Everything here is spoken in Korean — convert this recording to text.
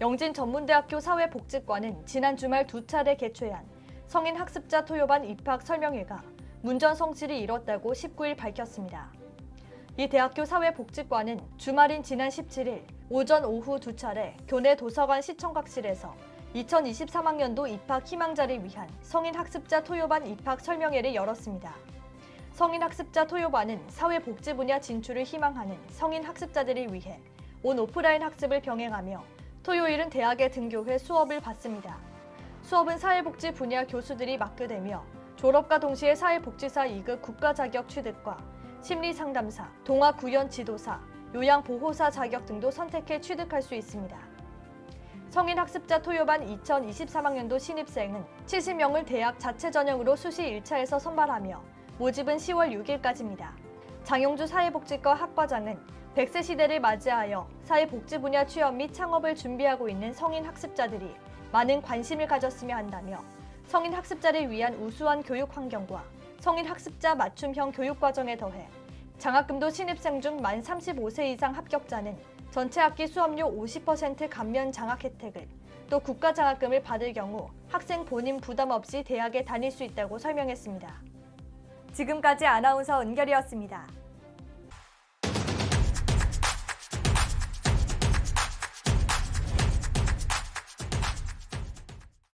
영진 전문대학교 사회복지과는 지난 주말 두 차례 개최한 성인 학습자 토요반 입학 설명회가 문전 성실을 이뤘다고 19일 밝혔습니다. 이 대학교 사회복지과는 주말인 지난 17일 오전 오후 두 차례 교내 도서관 시청각실에서 2023학년도 입학 희망자를 위한 성인 학습자 토요반 입학 설명회를 열었습니다. 성인 학습자 토요반은 사회복지 분야 진출을 희망하는 성인 학습자들을 위해 온 오프라인 학습을 병행하며 토요일은 대학에 등교해 수업을 받습니다. 수업은 사회복지 분야 교수들이 맡게 되며 졸업과 동시에 사회복지사 2급 국가 자격 취득과 심리상담사, 동아구현 지도사, 요양보호사 자격 등도 선택해 취득할 수 있습니다. 성인 학습자 토요반 2023학년도 신입생은 70명을 대학 자체 전형으로 수시 1차에서 선발하며 모집은 10월 6일까지입니다. 장용주 사회복지과 학과장은 100세 시대를 맞이하여 사회복지 분야 취업 및 창업을 준비하고 있는 성인 학습자들이 많은 관심을 가졌으면 한다며 성인 학습자를 위한 우수한 교육 환경과 성인 학습자 맞춤형 교육 과정에 더해 장학금도 신입생 중 만 35세 이상 합격자는 전체 학기 수업료 50% 감면 장학 혜택을 또 국가 장학금을 받을 경우 학생 본인 부담 없이 대학에 다닐 수 있다고 설명했습니다. 지금까지 아나운서 은결이었습니다.